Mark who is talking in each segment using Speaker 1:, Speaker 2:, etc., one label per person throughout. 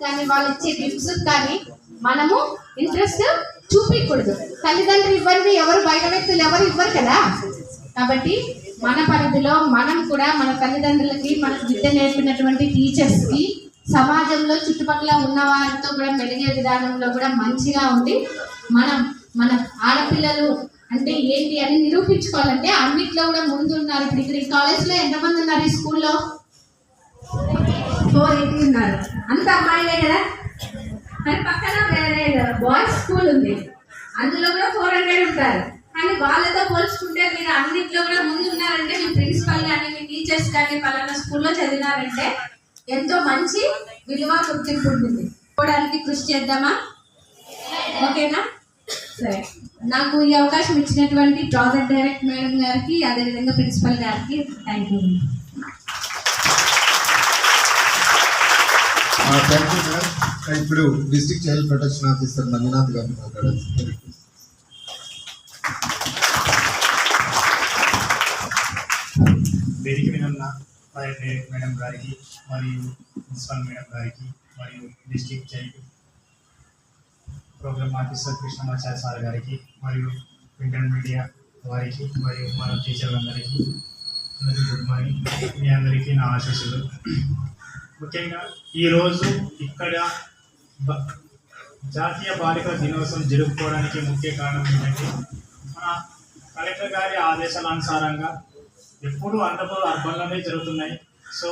Speaker 1: కానీ వాళ్ళు ఇచ్చే గిఫ్ట్స్ కానీ మనము ఇంట్రెస్ట్ చూపించకూడదు తల్లిదండ్రులు ఇవ్వండి ఎవరు బయట వ్యక్తులు ఎవరు ఇవ్వరు కదా. కాబట్టి మన పరిధిలో మనం కూడా మన తల్లిదండ్రులకి మన విద్య నేర్పినటువంటి టీచర్స్కి సమాజంలో చుట్టుపక్కల ఉన్న వారితో కూడా మెలిగే విధానంలో కూడా మంచిగా ఉండి మనం మన ఆడపిల్లలు అంటే ఏంటి అని నిరూపించుకోవాలంటే అన్నిట్లో కూడా ముందు ఉన్నారు ఇప్పుడు ఇక్కడ ఈ కాలేజ్లో ఎంతమంది ఉన్నారు ఈ స్కూల్లో ఫోర్ ఎయిటీ ఉన్నారు అంత అమ్మాయిలే కదా? కానీ పక్కన వేరే బాయ్స్ స్కూల్ ఉంది. అందులో కూడా ఫోర్ హండ్రెడ్ ఉంటారు. కానీ వాళ్ళతో పోల్చుకుంటే మీరు అన్నింటిలో కూడా ముందు ఉన్నారంటే మీ ప్రిన్సిపల్ కానీ మీ టీచర్స్ కానీ పలానా స్కూల్లో చదివినారంటే ఎంతో మంచి విలువ గుర్తింపు ఉంటుంది. పోవడానికి కృషి చేద్దామా? ఓకేనా? సరే. నాకు ఈ అవకాశం ఇచ్చినటువంటి ప్రాజెక్ట్ డైరెక్ట్ మేడం గారికి అదేవిధంగా ప్రిన్సిపల్ గారికి thank you
Speaker 2: thank you madam ఇప్పుడు district child protection officer Manjunath గారిని మాట్లాడాల్సింది
Speaker 3: వేదిక మీద ఉన్న ప్రాజెక్ట్ డైరెక్టర్ మేడం గారికి మరియు ప్రిన్సిపల్ మేడం గారికి మరియు district child program officer Krishnamacharya sir గారికి మరియు ప్రింట్ అండ్ మీడియా వారికి మరియు మన టీచర్లందరికీ అందరికీ గుడ్ మార్నింగ్ మీ అందరికీ నా ఆశీస్సులు ముఖ్యంగా ఈరోజు ఇక్కడ జాతీయ బాలికల దినోత్సవం జరుపుకోవడానికి ముఖ్య కారణం ఏంటంటే మన కలెక్టర్ గారి ఆదేశాల అనుసారంగా ఎప్పుడు అందరూ అర్బన్లోనే జరుగుతున్నాయి. సో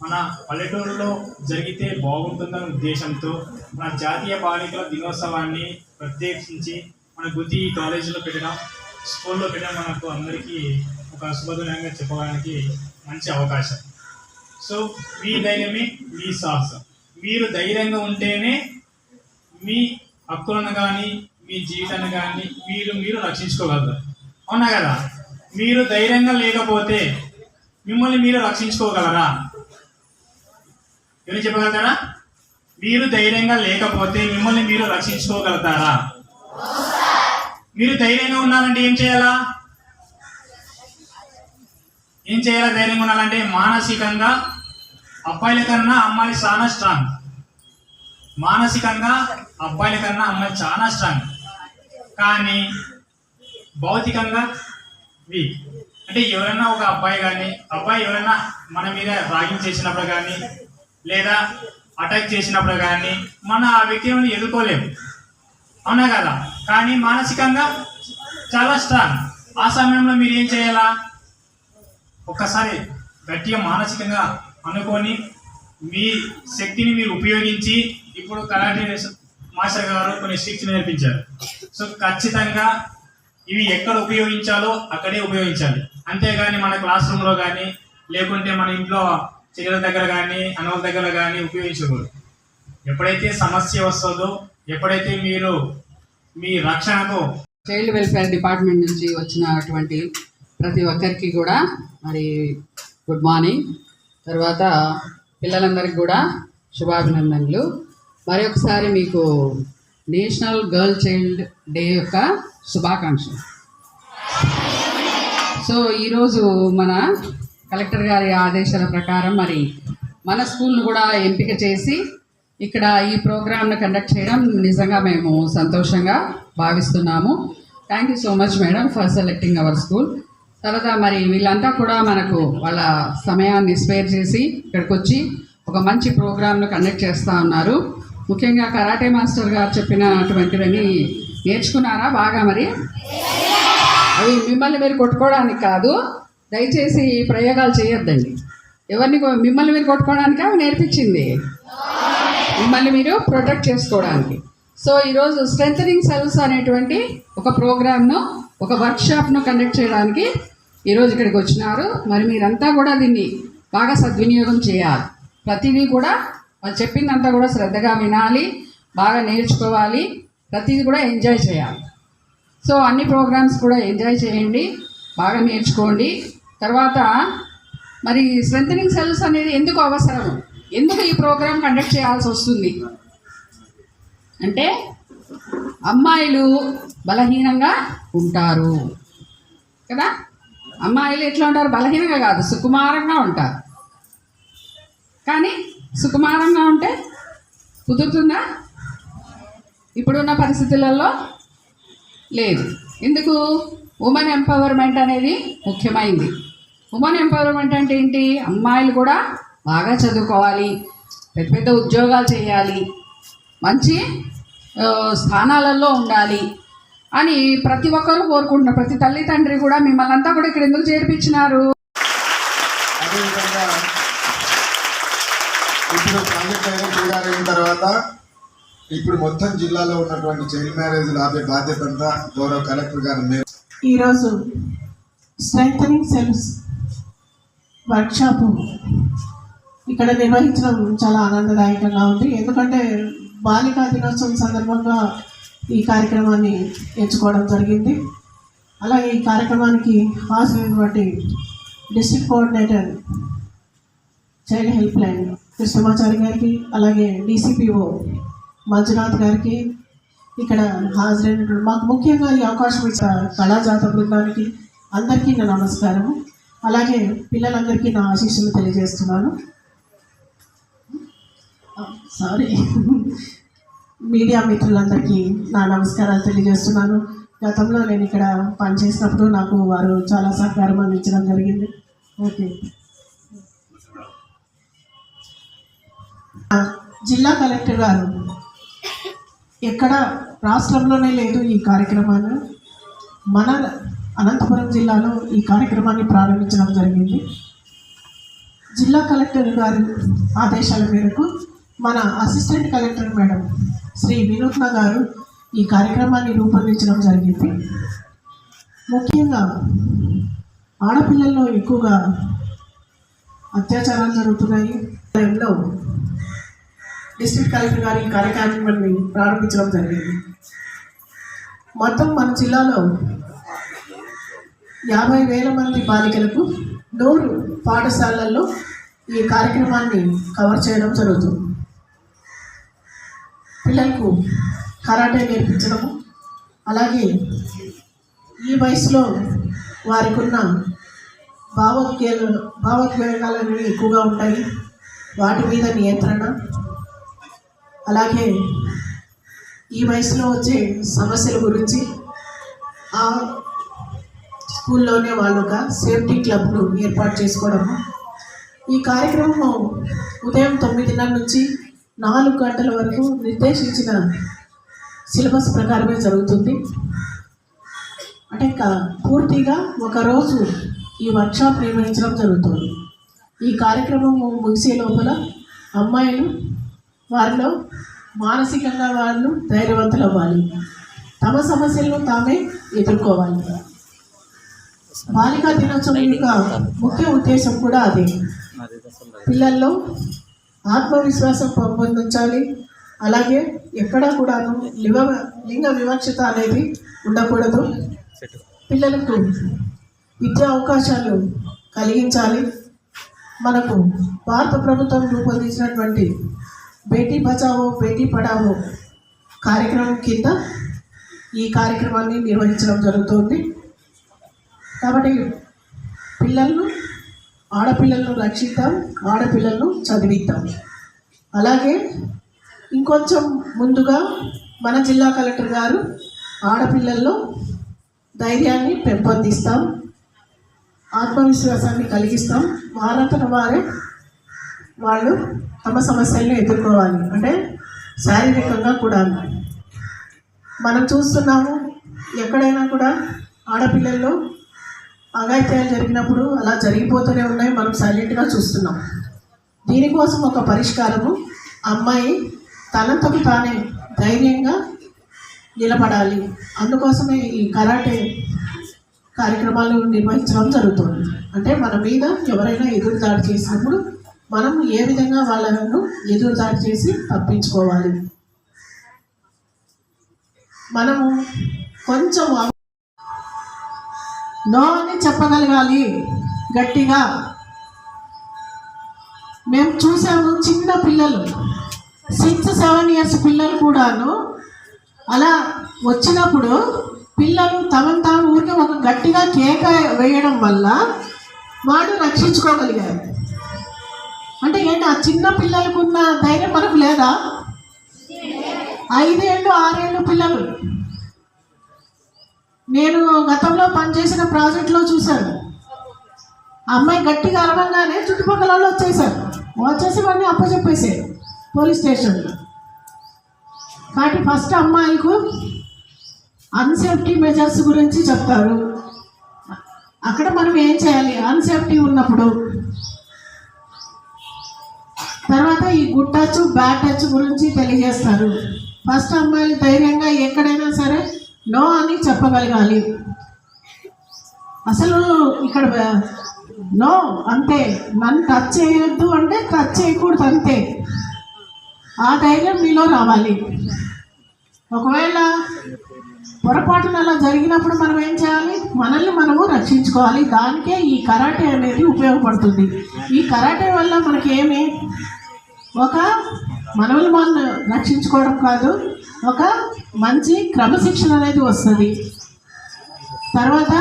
Speaker 3: మన పల్లెటూరులో జరిగితే బాగుంటుందనే ఉద్దేశంతో మన జాతీయ బాలికల దినోత్సవాన్ని ప్రత్యేకించి మన గుత్తి కాలేజీలో పెట్టడం స్కూల్లో పెట్టడం మనకు అందరికీ ఒక శుభదినంగా చెప్పడానికి మంచి అవకాశం. సో మీ ధైర్యమే మీ సాహసం. మీరు ధైర్యంగా ఉంటేనే మీ హక్కులను కానీ మీ జీవితాన్ని కానీ మీరు మీరు రక్షించుకోగలుగుతారు. అవునా కదా? మీరు ధైర్యంగా లేకపోతే మిమ్మల్ని మీరు రక్షించుకోగలరా? ఎవరు చెప్పగలుగుతారా? మీరు ధైర్యంగా లేకపోతే మిమ్మల్ని మీరు రక్షించుకోగలుగుతారా? మీరు ధైర్యంగా ఉండాలంటే ఏం చేయాలా? ఏం చేయాలా ధైర్యంగా ఉండాలంటే మానసికంగా అబ్బాయిల కన్నా అమ్మాయిలు చాలా స్ట్రాంగ్ మానసికంగా అబ్బాయిల కన్నా అమ్మాయిలు చాలా స్ట్రాంగ్ కానీ భౌతికంగా వీక్. అంటే ఎవరైనా ఒక అబ్బాయి కానీ అబ్బాయి ఎవరైనా మన మీద రాగింగ్ చేసినప్పుడు కానీ లేదా అటాక్ చేసినప్పుడు కానీ మన ఆ వ్యక్తిని ఎదుర్కోలేము. అవునా కదా? కానీ మానసికంగా చాలా స్ట్రాంగ్ ఆ సమయంలో మీరు ఏం చేయాలా? ఒక్కసారి గట్టిగా మానసికంగా అనుకొని మీ శక్తిని మీరు ఉపయోగించి ఇప్పుడు కరాటే మాస్టర్ గారు కొన్ని స్టిక్స్ నేర్పించారు. సో ఖచ్చితంగా ఇవి ఎక్కడ ఉపయోగించాలో అక్కడే ఉపయోగించాలి. అంతేగాని మన క్లాస్ రూమ్లో కానీ లేకుంటే మన ఇంట్లో చెల్లెల దగ్గర కానీ అన్నల దగ్గర కానీ ఉపయోగించకూడదు. ఎప్పుడైతే సమస్య వస్తుందో ఎప్పుడైతే మీరు మీ రక్షణకు
Speaker 4: చైల్డ్ వెల్ఫేర్ డిపార్ట్మెంట్ నుంచి వచ్చినటువంటి ప్రతి ఒక్కరికి కూడా మరి గుడ్ మార్నింగ్. తర్వాత పిల్లలందరికీ కూడా శుభాభినందనలు. మరి ఒకసారి మీకు నేషనల్ గర్ల్ చైల్డ్ డే యొక్క శుభాకాంక్షలు. సో ఈరోజు మన కలెక్టర్ గారి ఆదేశాల ప్రకారం మరి మన స్కూల్ను కూడా ఎంపిక చేసి ఇక్కడ ఈ ప్రోగ్రామ్ను కండక్ట్ చేయడం నిజంగా మేము సంతోషంగా భావిస్తున్నాము. Thank you so much madam for selecting our school. తర్వాత మరి వీళ్ళంతా కూడా మనకు వాళ్ళ సమయాన్ని స్పేర్ చేసి ఇక్కడికి వచ్చి ఒక మంచి ప్రోగ్రామ్ను కండక్ట్ చేస్తూ ఉన్నారు. ముఖ్యంగా కరాటే మాస్టర్ గారు చెప్పినటువంటివన్నీ నేర్చుకున్నారా బాగా మరి? అవి మిమ్మల్ని మీరు కొట్టుకోవడానికి కాదు దయచేసి ప్రయోగాలు చేయొద్దండి. ఎవరిని మిమ్మల్ని మీరు కొట్టుకోవడానికి? అవి నేర్పించింది. మిమ్మల్ని మీరు ప్రొటెక్ట్ చేసుకోవడానికి. సో ఈరోజు స్ట్రెంథనింగ్ సెల్స్ అనేటువంటి ఒక ప్రోగ్రామ్ను ఒక వర్క్షాప్ను కండక్ట్ చేయడానికి ఈరోజు ఇక్కడికి వచ్చినారు. మరి మీరంతా కూడా దీన్ని బాగా సద్వినియోగం చేయాలి. ప్రతిదీ కూడా వాళ్ళు చెప్పిందంతా కూడా శ్రద్ధగా వినాలి బాగా నేర్చుకోవాలి. ప్రతిదీ కూడా ఎంజాయ్ చేయాలి. సో అన్ని ప్రోగ్రామ్స్ కూడా ఎంజాయ్ చేయండి బాగా నేర్చుకోండి. తర్వాత మరి స్ట్రెంథనింగ్ సెల్స్ అనేది ఎందుకు అవసరం? ఎందుకు ఈ ప్రోగ్రామ్ కండక్ట్ చేయాల్సి వస్తుంది? అంటే అమ్మాయిలు బలహీనంగా ఉంటారు. కదా? అమ్మాయిలు ఎట్లా ఉంటారు? బలహీనంగా కాదు సుకుమారంగా ఉంటారు. కానీ సుకుమారంగా ఉంటే కుదురుతుందా? ఇప్పుడున్న పరిస్థితులలో లేదు. ఎందుకు? ఉమెన్ ఎంపవర్మెంట్ అనేది ముఖ్యమైంది. ఉమెన్ ఎంపవర్మెంట్ అంటే ఏంటి? అమ్మాయిలు కూడా బాగా చదువుకోవాలి పెద్ద పెద్ద ఉద్యోగాలు చేయాలి మంచి స్థానాలలో ఉండాలి అని ప్రతి ఒక్కరు కోరుకుంటున్నారు. ప్రతి తల్లి తండ్రి కూడా మిమ్మల్ని అంతా కూడా ఇక్కడ ఎందుకు చేర్పించినారు?
Speaker 2: ఇప్పుడు ప్రాజెక్ట్ అయిన పూర్తయిన తర్వాత ఇప్పుడు మొత్తం జిల్లాలో ఉన్నటువంటి చైల్డ్ మ్యారేజ్ ఆపే బాధ్యత అంతా గౌరవ కలెక్టర్ గారి మేర
Speaker 5: ఈరోజు స్ట్రెంగ్ సెల్స్ వర్క్షాప్ ఇక్కడ నిర్వహించడం చాలా ఆనందదాయకంగా ఉంది. ఎందుకంటే బాలికా దినోత్సవం సందర్భంగా ఈ కార్యక్రమాన్ని ఎంచుకోవడం జరిగింది. అలాగే ఈ కార్యక్రమానికి హాజరైనటువంటి district coordinator child help line Krishnamachari గారికి అలాగే డీసీపీఓ మంజునాథ్ గారికి ఇక్కడ హాజరైనటువంటి మాకు ముఖ్యంగా ఈ అవకాశం ఇచ్చిన కళాజాత బృందానికి అందరికీ నా నమస్కారము. అలాగే పిల్లలందరికీ నా ఆశీస్సులు తెలియజేస్తున్నాను. సారీ మీడియా మిత్రులందరికీ నా నమస్కారాలు తెలియజేస్తున్నాను. గతంలో నేను ఇక్కడ పనిచేసినప్పుడు నాకు వారు చాలా సహకారం అందించడం జరిగింది. ఓకే. జిల్లా కలెక్టర్ గారు ఎక్కడ రాష్ట్రంలోనే లేదు ఈ కార్యక్రమాన్ని. మన అనంతపురం జిల్లాలో ఈ కార్యక్రమాన్ని ప్రారంభించడం జరిగింది. జిల్లా కలెక్టర్ గారి ఆదేశాల మేరకు మన అసిస్టెంట్ కలెక్టర్ మేడం శ్రీ వినూత్న గారు ఈ కార్యక్రమాన్ని రూపొందించడం జరిగింది. ముఖ్యంగా ఆడపిల్లల్లో ఎక్కువగా అత్యాచారాలు జరుగుతున్నాయి. టైంలో డిస్ట్రిక్ట్ కలెక్టర్ గారు ఈ కార్యక్రమాన్ని ప్రారంభించడం జరిగింది. మొత్తం మన జిల్లాలో యాభై వేల మంది బాలికలకు నూరు పాఠశాలల్లో ఈ కార్యక్రమాన్ని కవర్ చేయడం జరుగుతుంది. పిల్లలకు కరాటే నేర్పించడము. అలాగే ఈ వయసులో వారికి ఉన్న భావోద్వేగ భావోద్వేగాలు అనేవి ఎక్కువగా ఉంటాయి. వాటి మీద నియంత్రణ. అలాగే ఈ వయసులో వచ్చే సమస్యల గురించి ఆ స్కూల్లోనే వాళ్ళు ఒక సేఫ్టీ క్లబ్ను ఏర్పాటు చేసుకోవడము. ఈ కార్యక్రమం ఉదయం తొమ్మిదిన్నర నుంచి నాలుగు గంటల వరకు నిర్దేశించిన సిలబస్ ప్రకారమే జరుగుతుంది. అంటే క- పూర్తిగా ఒకరోజు ఈ వర్క్షాప్ నిర్వహించడం జరుగుతుంది. ఈ కార్యక్రమం ముగిసే లోపల అమ్మాయిలు వారిలో మానసికంగా వాళ్ళు ధైర్యవంతులు అవ్వాలి. తమ సమస్యలను తామే ఎదుర్కోవాలి. బాలికా దినోత్సవం యొక్క ముఖ్య ఉద్దేశం కూడా అదే. పిల్లల్లో ఆత్మవిశ్వాసం పెంపొందించాలి. అలాగే ఎక్కడా కూడాను లివ లింగ వివక్షత అనేది ఉండకూడదు. పిల్లలకు విద్యా అవకాశాలు కలిగించాలి. మనకు భారత ప్రభుత్వం రూపొందించినటువంటి బేటీ బచావో బేటీ పడావో కార్యక్రమం కింద ఈ కార్యక్రమాన్ని నిర్వహించడం జరుగుతుంది. కాబట్టి పిల్లలను ఆడపిల్లలను రక్షిద్దాం ఆడపిల్లలను చదివిద్దాం. అలాగే ఇంకొంచెం ముందుగా మన జిల్లా కలెక్టర్ గారు ఆడపిల్లల్లో ధైర్యాన్ని పెంపొందిస్తాం ఆత్మవిశ్వాసాన్ని కలిగిస్తాం. వారంతట వారే వాళ్ళు తమ సమస్యలను ఎదుర్కోవాలి. అంటే శారీరకంగా కూడా. మనం చూస్తున్నాము ఎక్కడైనా కూడా ఆడపిల్లల్లో అఘాయిత్యాలు జరిగినప్పుడు అలా జరిగిపోతూనే ఉన్నాయి. మనం సైలెంట్గా చూస్తున్నాం. దీనికోసం ఒక పరిష్కారము. అమ్మాయి తనంతకు తానే ధైర్యంగా నిలబడాలి. అందుకోసమే ఈ కరాటే కార్యక్రమాలు నిర్వహించడం జరుగుతుంది. అంటే మన మీద ఎవరైనా ఎదురుదాడి చేసినప్పుడు మనం ఏ విధంగా వాళ్ళను ఎదురుదాడి చేసి తప్పించుకోవాలి? మనము కొంచెం నో అని చెప్పగలగాలి గట్టిగా. మేము చూసాము చిన్న పిల్లలు సిక్స్ సెవెన్ ఇయర్స్ పిల్లలు కూడాను. అలా వచ్చినప్పుడు పిల్లలు తమను తాము ఊరికే ఒక గట్టిగా కేక వేయడం వల్ల వాడు రక్షించుకోగలిగారు. అంటే ఏంటి ఆ చిన్న పిల్లలకు ఉన్న ధైర్యం మనకు లేదా? ఐదేళ్ళు ఆరేళ్ళు పిల్లలు. నేను గతంలో పనిచేసిన ప్రాజెక్ట్లో చూశాను. అమ్మాయి గట్టిగా అరవంగానే చుట్టుపక్కల వాళ్ళు వచ్చేసారు వచ్చేసి వాడిని అప్పచెప్పేసారు పోలీస్ స్టేషన్లో. కాబట్టి ఫస్ట్ అమ్మాయిలకు అన్సేఫ్టీ మెజర్స్ గురించి చెప్తారు. అక్కడ మనం ఏం చేయాలి? అన్సేఫ్టీ ఉన్నప్పుడు తర్వాత ఈ గుడ్ టచ్ బ్యాడ్ టచ్ గురించి తెలియజేస్తారు. ఫస్ట్ అమ్మాయిలు ధైర్యంగా ఎక్కడైనా సరే నో అని చెప్పగలగాలి. అసలు ఇక్కడ నో అంతే. నన్ను టచ్ చేయొద్దు అంటే టచ్ చేయకూడదు అంతే. ఆ ధైర్యం మీలో రావాలి. ఒకవేళ పొరపాటున అలా జరిగినప్పుడు మనం ఏం చేయాలి? మనల్ని మనము రక్షించుకోవాలి. దానికే ఈ కరాటే అనేది ఉపయోగపడుతుంది. ఈ కరాటే వల్ల మనకి ఏమి? ఒక మనల్ని మనం రక్షించుకోవడం కాదు ఒక మంచి క్రమశిక్షణ అనేది వస్తుంది. తర్వాత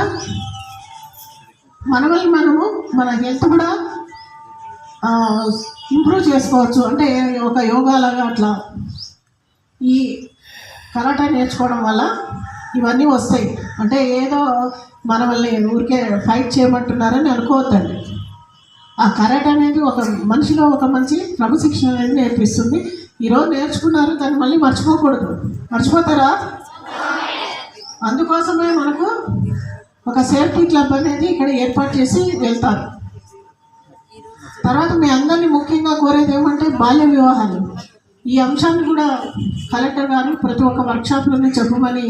Speaker 5: మనల్ని మనము మన హెల్త్ కూడా ఇంప్రూవ్ చేసుకోవచ్చు. అంటే ఒక యోగాలాగా అట్లా ఈ కరాటా నేర్చుకోవడం వల్ల ఇవన్నీ వస్తాయి. అంటే ఏదో మనల్ని ఊరికే ఫైట్ చేయమంటున్నారని అనుకోవద్దండి. ఆ కరాటే అనేది ఒక మనిషిలో ఒక మంచి క్రమశిక్షణ అనేది నేర్పిస్తుంది. ఈరోజు నేర్చుకున్నారు దాన్ని మళ్ళీ మర్చిపోకూడదు. మర్చిపోతారా? అందుకోసమే మనకు ఒక సేఫ్టీ క్లబ్ అనేది ఇక్కడ ఏర్పాటు చేసి వెళ్తారు. తర్వాత మీ అందరినీ ముఖ్యంగా కోరేది ఏమంటే బాల్య వివాహాలు. ఈ అంశాన్ని కూడా కలెక్టర్ గారు ప్రతి ఒక్క వర్క్షాప్లోనే చెప్పమని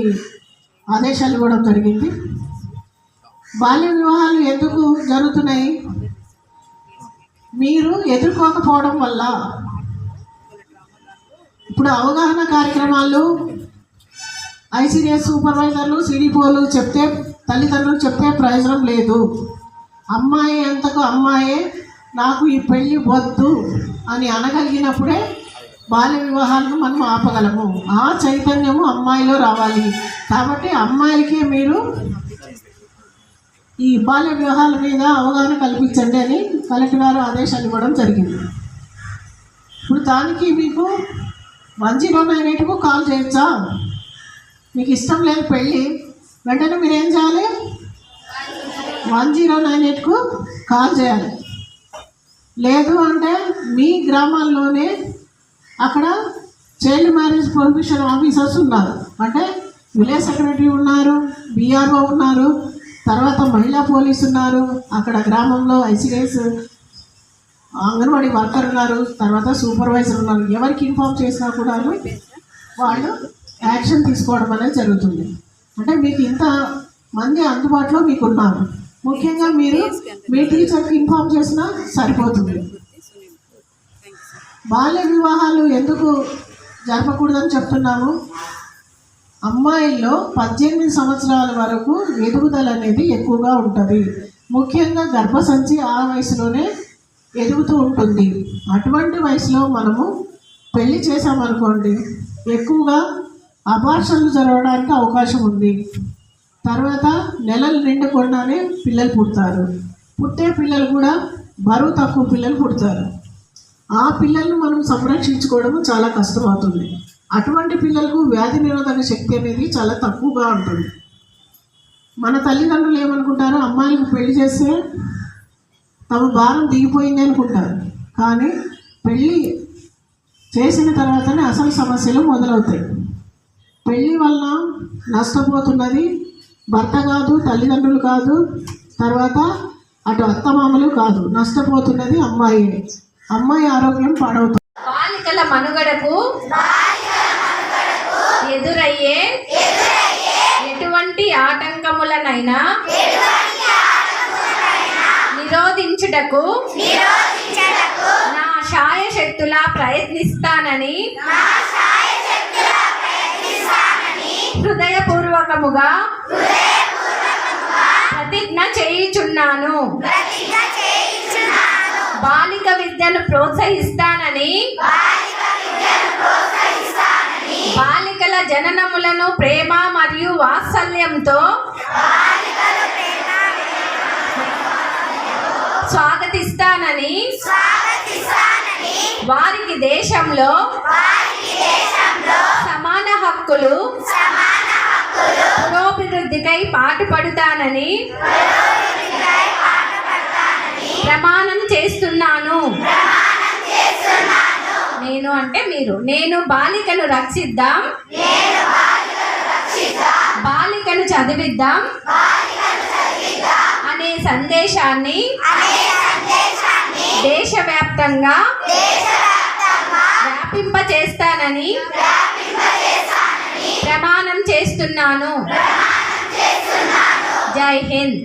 Speaker 5: ఆదేశాలు ఇవ్వడం జరిగింది. బాల్య వివాహాలు ఎందుకు జరుగుతున్నాయి? మీరు ఎదుర్కోకపోవడం వల్ల ఇప్పుడు అవగాహన కార్యక్రమాలు ఐసీడీఎస్ సూపర్వైజర్లు సిడిపోలు చెప్తే తల్లిదండ్రులు చెప్తే ప్రయోజనం లేదు. అమ్మాయి ఎంతకు అమ్మాయే నాకు ఈ పెళ్ళి వద్దు అని అనగలిగినప్పుడే బాల్య వివాహాలను మనం ఆపగలము. ఆ చైతన్యము అమ్మాయిలో రావాలి. కాబట్టి అమ్మాయిలకే మీరు ఈ బాల్య వివాహాల మీద అవగాహన కల్పించండి అని కలెక్టర్ గారు ఆదేశాలు ఇవ్వడం జరిగింది. ఇప్పుడు దానికి మీకు వన్ జీరో నైన్ ఎయిట్కు కాల్ చేయొచ్చా మీకు ఇష్టం లేదు పెళ్ళి. వెంటనే మీరు ఏం చేయాలి? వన్ జీరో నైన్ ఎయిట్కు కాల్ చేయాలి. లేదు అంటే మీ గ్రామాల్లోనే అక్కడ చైల్డ్ మ్యారేజ్ ప్రొహిబిషన్ ఆఫీసర్స్ ఉన్నారు. అంటే విలేజ్ సెక్రటరీ ఉన్నారు బీఆర్ఓ ఉన్నారు తర్వాత మహిళా పోలీస్ ఉన్నారు. అక్కడ గ్రామంలో ఐసీడీఎస్ అంగన్వాడీ వర్కర్ ఉన్నారు. తర్వాత సూపర్వైజర్ ఉన్నారు. ఎవరికి ఇన్ఫామ్ చేసినా కూడా వాళ్ళు యాక్షన్ తీసుకోవడం అనేది జరుగుతుంది. అంటే మీకు ఇంత మంది అందుబాటులో మీకు ఉన్నారు. ముఖ్యంగా మీరు మీ టీచర్కి ఇన్ఫామ్ చేసినా సరిపోతుంది. బాల్య వివాహాలు ఎందుకు జరపకూడదని చెప్తున్నాము అమ్మాయిల్లో పద్దెనిమిది సంవత్సరాల వరకు ఎదుగుదల అనేది ఎక్కువగా ఉంటుంది. ముఖ్యంగా గర్భసంచి ఆ వయసులోనే ఎదుగుతూ ఉంటుంది. అటువంటి వయసులో మనము పెళ్ళి చేసామనుకోండి ఎక్కువగా అబార్షన్లు జరగడానికి అవకాశం ఉంది. తర్వాత నెలలు నిండకుండానే పిల్లలు పుడతారు. పుట్టే పిల్లలు కూడా బరువు తక్కువ పిల్లలు పుడతారు. ఆ పిల్లల్ని మనం సంరక్షించుకోవడం చాలా కష్టమవుతుంది. అటువంటి పిల్లలకు వ్యాధి నిరోధక శక్తి అనేది చాలా తక్కువగా ఉంటుంది. మన తల్లిదండ్రులు ఏమనుకుంటారు? అమ్మాయిలకు పెళ్ళి చేస్తే తమ భారం దిగిపోయింది అనుకుంటారు. కానీ పెళ్ళి చేసిన తర్వాతనే అసలు సమస్యలు మొదలవుతాయి. పెళ్ళి వల్ల నష్టపోతున్నది భర్త కాదు తల్లిదండ్రులు కాదు తర్వాత అటు అత్తమామలు కాదు. నష్టపోతున్నది అమ్మాయి. అమ్మాయి ఆరోగ్యం పాడవుతుంది.
Speaker 1: బాలికల మనుగడకు ఎదురయ్యే ఎటువంటి ఆటంకములనైనా నిరోధించుటకు నా శాయశక్తులా ప్రయత్నిస్తానని హృదయపూర్వకముగా ప్రతిజ్ఞ చేయుచున్నాను. బాలిక విద్యను ప్రోత్సహిస్తానని బాలికల జననములను ప్రేమ మరియు వాత్సల్యంతో స్వాగతిస్తానని వారికి దేశంలో సమాన హక్కులు పురోభివృద్ధికై పాటుపడుతానని ప్రమాణం చేస్తున్నాను. నేను అంటే మీరు. నేను బాలికను రక్షిద్దాం. బాలికను చదివిద్దాం. అనే సందేశాన్ని దేశవ్యాప్తంగా వ్యాపింప చేస్తానని ప్రమాణం చేస్తున్నాను. జై హింద్.